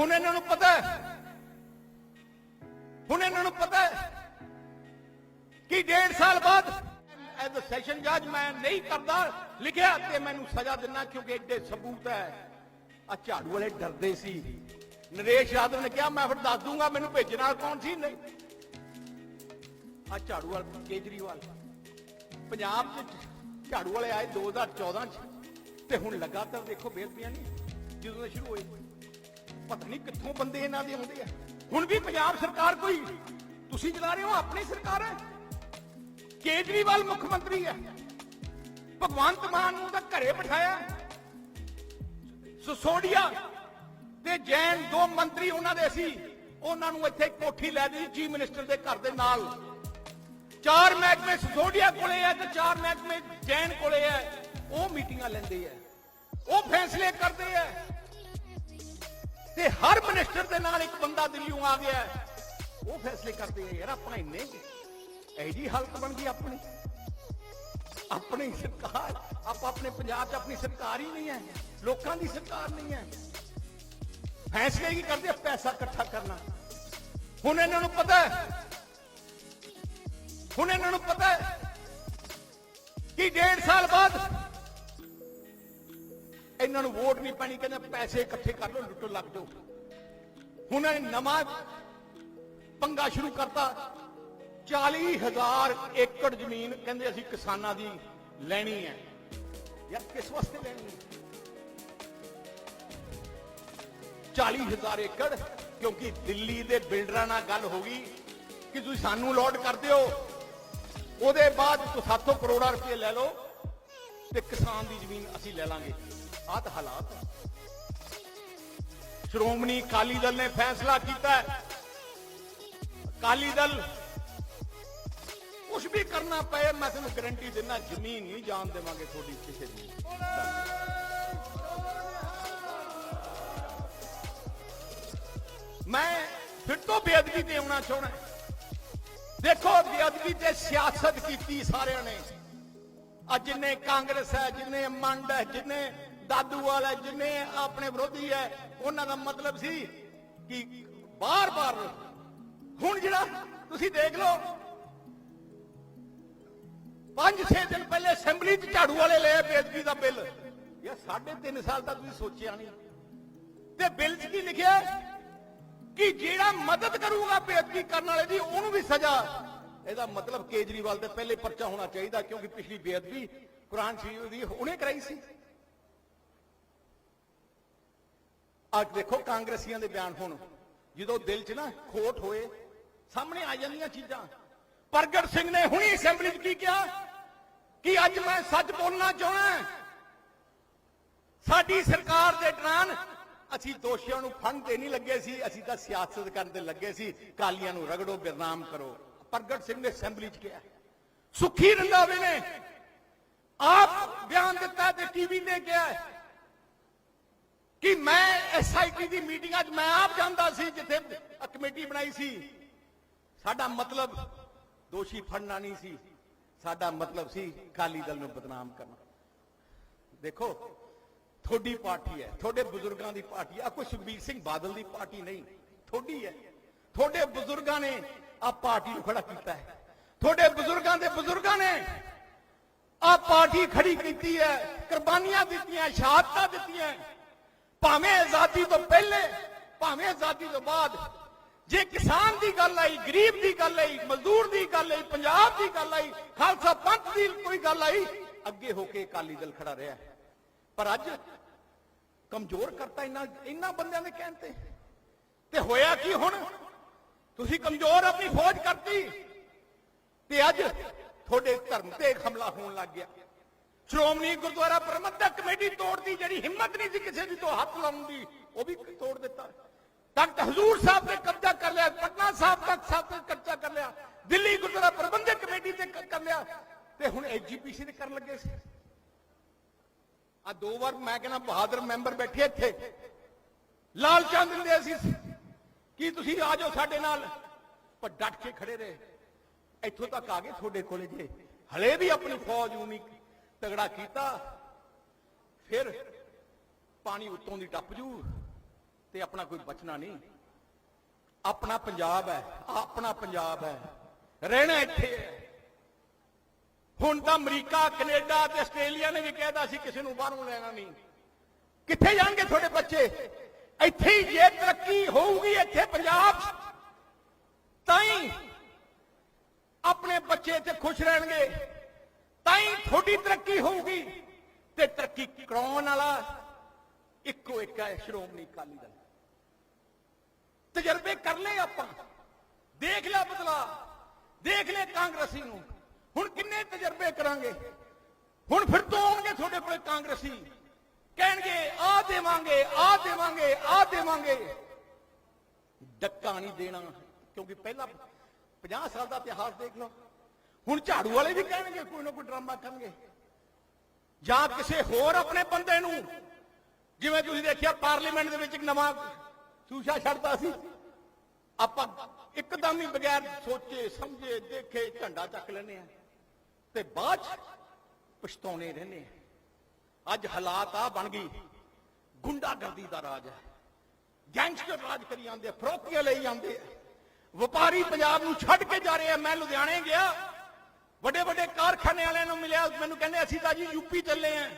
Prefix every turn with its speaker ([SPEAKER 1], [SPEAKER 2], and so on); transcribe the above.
[SPEAKER 1] ਹੁਣ ਇਹਨਾਂ ਨੂੰ ਪਤਾ ਹੈ। ਹੁਣ ਇਹਨਾਂ ਨੂੰ ਪਤਾ ਹੈ ਕਿ ਡੇਢ ਸਾਲ ਬਾਅਦ ਐਜ਼ ਅ ਸੈਸ਼ਨ ਜੱਜ ਮੈਂ ਨਹੀਂ ਕਰਦਾ। ਲਿਖਿਆ ਤੇ ਮੈਨੂੰ ਸਜ਼ਾ ਦਿੰਨਾ ਕਿਉਂਕਿ ਐਡੇ ਸਬੂਤ ਹੈ। ਆ ਝਾੜੂ ਵਾਲੇ ਡਰਦੇ ਸੀ। ਨਰੇਸ਼ ਯਾਦਵ ਨੇ ਕਿਹਾ, ਮੈਂ ਫਿਰ ਦੱਸ ਦੂੰਗਾ ਮੈਨੂੰ ਭੇਜਣਾ ਕੌਣ ਸੀ? ਨਹੀਂ। ਆ ਝਾੜੂ ਵਾਲਾ ਕੇਜਰੀਵਾਲ। ਪੰਜਾਬ 'ਚ ਝਾੜੂ ਵਾਲੇ ਆਏ 2014 'ਚ ਤੇ ਹੁਣ ਲਗਾਤਾਰ ਦੇਖੋ ਬੇਅਦਬੀਆਂ ਨਹੀਂ। ਜਦੋਂ ਸ਼ੁਰੂ ਹੋਈ ਪਤਾ ਨਹੀਂ ਕਿੱਥੋਂ ਬੰਦੇ ਇਹਨਾਂ ਦੇ ਆਉਂਦੇ ਆ। ਹੁਣ ਵੀ ਪੰਜਾਬ ਸਰਕਾਰ ਕੋਈ ਤੁਸੀਂ ਚਲਾ ਰਹੇ ਹੋ, ਆਪਣੀ ਸਰਕਾਰ ਹੈ? ਕੇਜਰੀਵਾਲ ਮੁੱਖ ਮੰਤਰੀ ਹੈ। ਭਗਵੰਤ ਮਾਨ ਨੂੰ ਤਾਂ ਘਰੇ ਬਿਠਾਇਆ। ਸਸੋਡੀਆ ਤੇ ਜੈਨ ਦੋ ਮੰਤਰੀ ਉਹਨਾਂ ਦੇ ਸੀ। ਉਹਨਾਂ ਨੂੰ ਇੱਥੇ ਕੋਠੀ ਲੈ ਦਿੱਤੀ ਚੀਫ ਮਿਨਿਸਟਰ ਦੇ ਘਰ ਦੇ ਨਾਲ। ਚਾਰ ਮਹਿਕਮੇ ਸਸੋਡੀਆ ਕੋਲੇ ਹੈ ਤੇ ਚਾਰ ਮਹਿਕਮੇ ਜੈਨ ਕੋਲੇ ਹੈ ਉਹ ਮੀਟਿੰਗਾਂ ਲੈਂਦੇ ਆ। ਉਹ ਫੈਸਲੇ ਕਰਦੇ ਆ। ਤੇ ਹਰ ਮਿਨਿਸਟਰ ਦੇ ਨਾਲ ਇੱਕ ਬੰਦਾ ਦਿੱਲੀੋਂ ਆ ਗਿਆ ਉਹ ਫੈਸਲੇ ਕਰਦੇ ਆ, ਯਾਰ ਆਪਣਾ ਇੰਨੇ ਐ ਹਾਲਤ ਬਣ ਗਈ ਆਪਣੀ। ਆਪਣੀ ਸਰਕਾਰ, ਆਪਾਂ ਆਪਣੇ ਪੰਜਾਬ 'ਚ ਆਪਣੀ ਸਰਕਾਰ ਹੀ ਨਹੀਂ ਹੈ। ਲੋਕਾਂ ਦੀ ਸਰਕਾਰ ਨਹੀਂ ਹੈ। ਫੈਸਲੇ ਕੀ ਕਰਦੇ ਆ ਪੈਸਾ ਇਕੱਠਾ ਕਰਨਾ। ਹੁਣ ਇਹਨਾਂ ਨੂੰ ਪਤਾ ਹੁਣ ਇਹਨਾਂ ਨੂੰ ਪਤਾ ਕਿ ਡੇਢ ਸਾਲ ਬਾਅਦ ਇਹਨਾਂ ਨੂੰ ਵੋਟ ਨਹੀਂ ਪੈਣੀ, ਕਹਿੰਦੇ ਪੈਸੇ ਇਕੱਠੇ ਕਰ ਲਓ ਲੁੱਟੋ ਲੱਗ ਜਾਓ। ਹੁਣ ਇਹਨਾਂ ਨਵਾਂ ਪੰਗਾ ਸ਼ੁਰੂ ਕਰਤਾ। 40000 ਏਕੜ ਜ਼ਮੀਨ ਕਹਿੰਦੇ ਅਸੀਂ ਕਿਸਾਨਾਂ ਦੀ ਲੈਣੀ ਹੈ। ਯਾਰ ਕਿਸ ਵਾਸਤੇ ਲੈਣੀ ਹੈ? 40000 ਏਕੜ, ਕਿਉਂਕਿ ਦਿੱਲੀ ਦੇ ਬਿਲਡਰਾਂ ਨਾਲ ਗੱਲ ਹੋ ਗਈ ਕਿ ਤੁਸੀਂ ਸਾਨੂੰ ਲੋਡ ਕਰ ਦਿਓ। ਉਹਦੇ ਬਾਅਦ ਤੁਸੀਂ 700 ਕਰੋੜਾ ਰੁਪਏ ਲੈ ਲਓ ਤੇ ਕਿਸਾਨ ਦੀ ਜ਼ਮੀਨ ਅਸੀਂ ਲੈ ਲਾਂਗੇ। ਆਹ ਤਾਂ ਹਾਲਾਤ ਹੈ। ਸ਼੍ਰੋਮਣੀ ਅਕਾਲੀ ਦਲ ਨੇ ਫੈਸਲਾ ਕੀਤਾ ਹੈ। ਅਕਾਲੀ ਦਲ ਕੁਝ ਵੀ ਕਰਨਾ ਪਏ, ਮੈਂ ਤੁਹਾਨੂੰ ਗਾਰੰਟੀ ਦਿੰਦਾ, ਜ਼ਮੀਨ ਨਹੀਂ ਜਾਣ ਦੇਵਾਂਗੇ ਤੁਹਾਡੀ ਕਿਸੇ ਦੀ। ਮੈਂ ਫਿਰ ਤੋਂ ਬੇਅਦਬੀ ਤੇ ਆਉਣਾ ਚਾਹਣਾ ਦੇਖੋ, ਬੇਅਦਬੀ ਤੇ ਸਿਆਸਤ ਕੀਤੀ ਸਾਰਿਆਂ ਨੇ। ਅੱਜ ਜਿੰਨੇ ਕਾਂਗਰਸ ਹੈ, ਜਿੰਨੇ ਮੰਡ ਹੈ, ਜਿੰਨੇ ਦਾਦੂ ਵਾਲਾ ਜਿੰਨੇ ਆਪਣੇ ਵਿਰੋਧੀ ਹੈ ਉਹਨਾਂ ਦਾ ਮਤਲਬ ਸੀ ਕਿ ਬਾਰ-ਬਾਰ, ਹੁਣ ਜਿਹੜਾ ਤੁਸੀਂ ਦੇਖ ਲਓ ਪੰਜ ਛੇ ਦਿਨ ਪਹਿਲੇ ਅਸੈਂਬਲੀ 'ਚ ਝਾੜੂ ਵਾਲੇ ਲਏ ਬੇਅਦਬੀ ਦਾ ਬਿੱਲ। ਯਾਰ, ਸਾਢੇ ਤਿੰਨ ਸਾਲ ਤੱਕ ਤੁਸੀਂ ਸੋਚਿਆ ਨਹੀਂ। ਤੇ ਬਿੱਲ 'ਚ ਕੀ ਲਿਖਿਆ? ਕਿ ਜਿਹੜਾ ਮਦਦ ਕਰੂਗਾ ਬੇਅਦਬੀ ਕਰਨ ਵਾਲੇ ਦੀ, ਉਹਨੂੰ ਵੀ ਸਜ਼ਾ। ਇਹਦਾ ਮਤਲਬ ਕੇਜਰੀਵਾਲ ਦੇ ਪਹਿਲੇ ਪਰਚਾ ਹੋਣਾ ਚਾਹੀਦਾ, ਕਿਉਂਕਿ ਪਿਛਲੀ ਬੇਅਦਬੀ ਕੁਰਾਨ ਸ਼ਰੀਫ ਦੀ ਉਹਨੇ ਕਰਾਈ ਸੀ। ਅੱਜ ਦੇਖੋ ਕਾਂਗਰਸੀਆਂ ਦੇ ਬਿਆਨ ਹੁਣ। ਜਦੋਂ ਦਿਲ 'ਚ ਨਾ ਖੋਟ ਹੋਏ, ਸਾਹਮਣੇ ਆ ਜਾਂਦੀਆਂ ਚੀਜ਼ਾਂ। ਪ੍ਰਗਟ ਸਿੰਘ ਨੇ ਹੁਣੀ ਅਸੈਂਬਲੀ 'ਚ ਕੀ ਕਿਹਾ? ਕਿ ਅੱਜ ਮੈਂ ਸੱਚ ਬੋਲਣਾ ਚਾਹਣਾ ਸਾਡੀ ਸਰਕਾਰ ਦੇ ਦੌਰਾਨ ਅਸੀਂ ਦੋਸ਼ੀਆਂ ਨੂੰ ਫੰਡ ਤੇ ਨਹੀਂ ਲੱਗੇ ਸੀ, ਅਸੀਂ ਤਾਂ ਸਿਆਸਤ ਕਰਨ ਤੇ ਲੱਗੇ ਸੀ। ਕਾਲੀਆਂ ਨੂੰ ਰਗੜੋ ਬਦਨਾਮ ਕਰੋ। ਪ੍ਰਗਟ ਸਿੰਘ ਨੇ ਅਸੈਂਬਲੀ 'ਚ ਕਿਹਾ। ਸੁਖੀ ਰੰਧਾਵੇ ਨੇ ਆਪ ਬਿਆਨ ਦਿੱਤਾ ਤੇ ਟੀਵੀ ਨੇ ਕਿਹਾ ਕਿ ਮੈਂ ਐਸਆਈਟੀ ਦੀ ਮੀਟਿੰਗ ਅੱਜ ਮੈਂ ਆਪ ਜਾਂਦਾ ਸੀ ਜਿੱਥੇ ਕਮੇਟੀ ਬਣਾਈ ਸੀ। ਸਾਡਾ ਮਤਲਬ ਦੋਸ਼ੀ ਫੜਨਾ ਨਹੀਂ ਸੀ। ਸਾਡਾ ਮਤਲਬ ਸੀ ਕਾਲੀ ਦਲ ਨੂੰ ਬਦਨਾਮ ਕਰਨਾ। ਦੇਖੋ, ਤੁਹਾਡੀ ਪਾਰਟੀ ਹੈ, ਤੁਹਾਡੇ ਬਜ਼ੁਰਗਾਂ ਦੀ ਪਾਰਟੀ ਆ ਕੋਈ ਸੁਖਬੀਰ ਸਿੰਘ ਬਾਦਲ ਦੀ ਪਾਰਟੀ ਨਹੀਂ, ਤੁਹਾਡੀ ਹੈ। ਤੁਹਾਡੇ ਬਜ਼ੁਰਗਾਂ ਨੇ ਆ ਪਾਰਟੀ ਨੂੰ ਖੜਾ ਕੀਤਾ ਹੈ। ਤੁਹਾਡੇ ਬਜ਼ੁਰਗਾਂ ਦੇ ਬਜ਼ੁਰਗਾਂ ਨੇ ਆ ਪਾਰਟੀ ਖੜੀ ਕੀਤੀ ਹੈ। ਕੁਰਬਾਨੀਆਂ ਦਿੱਤੀਆਂ, ਸ਼ਹਾਦਤਾਂ ਦਿੱਤੀਆਂ। ਭਾਵੇਂ ਆਜ਼ਾਦੀ ਤੋਂ ਪਹਿਲੇ, ਭਾਵੇਂ ਆਜ਼ਾਦੀ ਤੋਂ ਬਾਅਦ, ਜੇ ਕਿਸਾਨ ਦੀ ਗੱਲ ਆਈ, ਗਰੀਬ ਦੀ ਗੱਲ ਆਈ, ਮਜ਼ਦੂਰ ਦੀ ਗੱਲ ਆਈ, ਪੰਜਾਬ ਦੀ ਗੱਲ ਆਈ, ਖਾਲਸਾ ਪੰਥ ਦੀ ਕੋਈ ਗੱਲ ਆਈ, ਅੱਗੇ ਹੋ ਕੇ ਅਕਾਲੀ ਦਲ ਖੜਾ ਰਿਹਾ ਪਰ ਅੱਜ ਕਮਜ਼ੋਰ ਕਰਤਾ ਇਹਨਾਂ ਇਹਨਾਂ ਬੰਦਿਆਂ ਦੇ ਕਹਿਣ ਤੇ। ਤੇ ਹੋਇਆ ਕੀ ਹੁਣ? ਤੁਸੀਂ ਕਮਜ਼ੋਰ ਆਪਣੀ ਫੌਜ ਕਰਤੀ, ਤੇ ਅੱਜ ਤੁਹਾਡੇ ਧਰਮ ਤੇ ਹਮਲਾ ਹੋਣ ਲੱਗ ਗਿਆ। ਸ਼੍ਰੋਮਣੀ ਗੁਰਦੁਆਰਾ ਪ੍ਰਬੰਧਕ ਕਮੇਟੀ ਤੋੜਦੀ ਜਿਹੜੀ ਹਿੰਮਤ ਨਹੀਂ ਸੀ ਕਿਸੇ ਦੀ, ਤੋਂ ਹੱਥ ਲਾਉਣ ਦੀ, ਉਹ ਵੀ ਤੋੜ ਦਿੱਤਾ। ਤਖਤ ਹਜ਼ੂਰ ਸਾਹਿਬ ਤੇ ਕਬਜ਼ਾ ਕਰ ਲਿਆ, ਪਟਨਾ ਸਾਹਿਬ ਤੱਕ ਸਾਹਿਬ ਤੇ ਕਬਜ਼ਾ ਕਰ ਲਿਆ, ਦਿੱਲੀ ਗੁਰਦੁਆਰਾ ਪ੍ਰਬੰਧਕ ਕਮੇਟੀ ਤੇ ਕ- ਕਰ ਲਿਆ, ਤੇ ਹੁਣ ਐਜੀਪੀਸੀ ਤੇ ਕਰਨ ਲੱਗੇ ਸੀ। ਆ ਦੋ ਵਾਰ ਮੈਂ ਕਹਿੰਦਾ ਬਹਾਦਰ ਮੈਂਬਰ ਬੈਠੇ ਇੱਥੇ। ਲਾਲਚਾਂ ਦਿੰਦੇ ਸੀ। ਕੀ ਤੁਸੀਂ ਆ ਜਾਓ ਸਾਡੇ ਨਾਲ? ਪਰ ਡਟ ਕੇ ਖੜੇ ਰਹੇ। ਇੱਥੋਂ ਤੱਕ ਆ ਗਏ ਤੁਹਾਡੇ ਕੋਲੇ ਜੇ। ਹਲੇ ਵੀ ਆਪਣੀ ਫੌਜ ਨੂੰ ਨਹੀਂ ਤਗੜਾ ਕੀਤਾ, ਫਿਰ ਪਾਣੀ ਉੱਤੋਂ ਦੀ ਟੱਪ ਜੂ ਤੇ ਆਪਣਾ ਕੋਈ ਬਚਣਾ ਨਹੀਂ। ਆਪਣਾ ਪੰਜਾਬ ਹੈ, ਆਪਣਾ ਪੰਜਾਬ ਹੈ, ਰਹਿਣਾ ਇੱਥੇ ਹੈ। ਹੁਣ ਤਾਂ ਅਮਰੀਕਾ, ਕੈਨੇਡਾ ਤੇ ਆਸਟ੍ਰੇਲੀਆ ਨੇ ਵੀ ਕਹਿਦਾ ਸੀ ਕਿਸੇ ਨੂੰ ਬਾਹਰੋਂ ਲੈਣਾ ਨਹੀਂ। ਕਿੱਥੇ ਜਾਣਗੇ ਤੁਹਾਡੇ ਬੱਚੇ? ਇੱਥੇ ਹੀ ਜੇ ਤਰੱਕੀ ਹੋਊਗੀ ਇੱਥੇ ਪੰਜਾਬ। ਤਾਂ ਹੀ ਆਪਣੇ ਬੱਚੇ ਇੱਥੇ ਖੁਸ਼ ਰਹਿਣਗੇ। ਤੁਹਾਡੀ ਤਰੱਕੀ ਹੋਊਗੀ। ਤੇ ਤਰੱਕੀ ਕਰਾਉਣ ਵਾਲਾ ਇੱਕੋ ਇੱਕ ਹੈ, ਸ਼੍ਰੋਮਣੀ ਅਕਾਲੀ ਦਲ। ਤਜਰਬੇ ਕਰ ਲਏ ਆਪਾਂ। ਦੇਖ ਲਿਆ ਬਦਲਾ ਦੇਖ ਲਿਆ ਕਾਂਗਰਸੀ ਨੂੰ। ਹੁਣ ਕਿੰਨੇ ਤਜਰਬੇ ਕਰਾਂਗੇ? ਹੁਣ ਫਿਰ ਤੋਂ ਆਉਣਗੇ ਤੁਹਾਡੇ ਕੋਲ ਕਾਂਗਰਸੀ। ਕਹਿਣਗੇ ਆ ਦੇਵਾਂਗੇ ਆ ਦੇਵਾਂਗੇ ਆ ਦੇਵਾਂਗੇ। ਡੱਕਾ ਨਹੀਂ ਦੇਣਾ, ਕਿਉਂਕਿ ਪਹਿਲਾਂ 50 ਸਾਲ ਦਾ ਇਤਿਹਾਸ ਦੇਖ ਲਓ। ਹੁਣ ਝਾੜੂ ਵਾਲੇ ਵੀ ਕਹਿਣਗੇ, ਕੋਈ ਨਾ ਕੋਈ ਡਰਾਮਾ ਕਰਨਗੇ। ਜਾਂ ਕਿਸੇ ਹੋਰ ਆਪਣੇ ਬੰਦੇ ਨੂੰ, ਜਿਵੇਂ ਤੁਸੀਂ ਦੇਖਿਆ ਪਾਰਲੀਮੈਂਟ ਦੇ ਵਿੱਚ ਇੱਕ ਨਵਾਂ ਸ਼ੂਸ਼ਾ ਛੱਡਦਾ ਸੀ। ਆਪਾਂ ਇੱਕਦਮ ਹੀ ਬਗੈਰ ਸੋਚੇ, ਸਮਝੇ, ਦੇਖੇ, ਝੰਡਾ ਚੱਕ ਲੈਨੇ ਆ ਤੇ ਬਾਅਦ ਚ ਪਛਤਾਉਣੇ ਰਹਿੰਦੇ ਆ ਅੱਜ ਹਾਲਾਤ ਆ ਬਣ ਗਈ, ਗੁੰਡਾਗਰਦੀ ਦਾ ਰਾਜ ਹੈ। ਗੈਂਗਸਟਰ ਰਾਜ ਕਰੀ ਜਾਂਦੇ ਆ ਫਰੋਤੀਆਂ ਲਈ ਜਾਂਦੇ ਵਪਾਰੀ ਪੰਜਾਬ ਨੂੰ ਛੱਡ ਕੇ ਜਾ ਰਹੇ ਆ, ਮੈਂ ਲੁਧਿਆਣੇ ਗਿਆ। ਵੱਡੇ ਵੱਡੇ ਕਾਰਖਾਨੇ ਵਾਲਿਆਂ ਨੂੰ ਮਿਲਿਆ ਮੈਨੂੰ ਕਹਿੰਦੇ ਅਸੀਂ ਤਾਂ ਜੀ ਯੂਪੀ ਚੱਲੇ ਆ।